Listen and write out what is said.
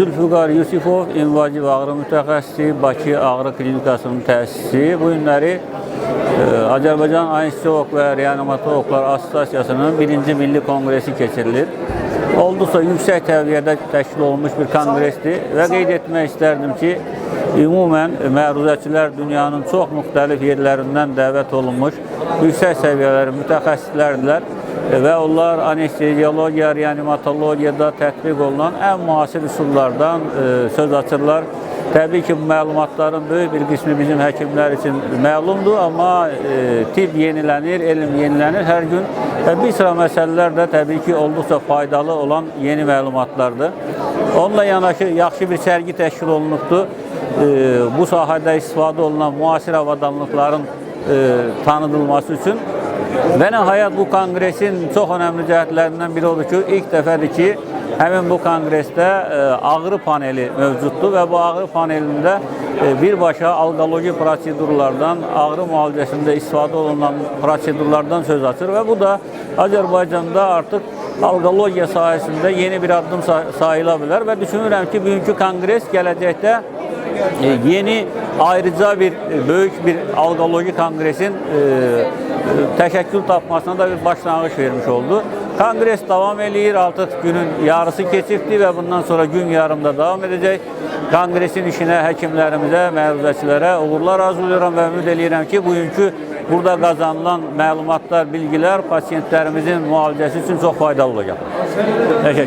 Zülfüqar Yusifov, invaziv ağrı mütəxəssisi, Bakı Ağrı Klinikasının təsisçisi. Bu günləri e, Azərbaycan Anesteziyolog və Reanimatologlar Assosiasiyasının birinci milli kongresi keçirilir. Olduqca yüksək təviyyədə təşkil olunmuş bir kongresdir və qeyd etmək istərdim ki, ümumən məruzəçilər dünyanın çox müxtəlif yerlərindən dəvət olunmuş yüksək səviyyələri mütəxəssislərdirlər və onlar anesteziyologiya, reanimatologiyada tətbiq olunan ən müasir üsullardan e, söz açırlar. Təbii ki, bu məlumatların böyük bir qismi bizim həkimlər üçün məlumdur, amma e, tibb yenilənir, elm yenilənir hər gün bir sıra məsələlər də təbii ki, olduqca faydalı olan yeni məlumatlardır. Onunla yanaşı yaxşı bir sərgi təşkil olunubdur. E, bu sahədə istifadə olunan müasir avadanlıqların e, tanıdılması üçün Və nəhayət bu konqresin çox önəmli cəhətlərindən biri odur ki, ilk dəfədir ki, həmin bu konqresdə e, ağrı paneli mövcuddur və bu ağrı panelində e, birbaşa alqoloji prosedurlardan, ağrı müalicəsində istifadə olunan prosedurlardan söz açır və bu da Azərbaycanda artıq alqologiya sahəsində yeni bir addım say- sayıla bilər və düşünürəm ki, bugünkü konqres gələcəkdə e, yeni ayrıca bir böyük bir alqoloji kongresin e, e, təşəkkül tapmasına da bir başlanğıc vermiş oldu. Kongres davam eləyir, artıq günün yarısı keçibdi və bundan sonra gün yarımda davam edəcək. Kongresin işinə, həkimlərimizə, məruzəçilərə uğurlar arzulayıram və ümid eləyirəm ki, bugünkü burada qazanılan məlumatlar, bilgilər pasientlərimizin müalicəsi üçün çox faydalı olacaq. Təşəkkür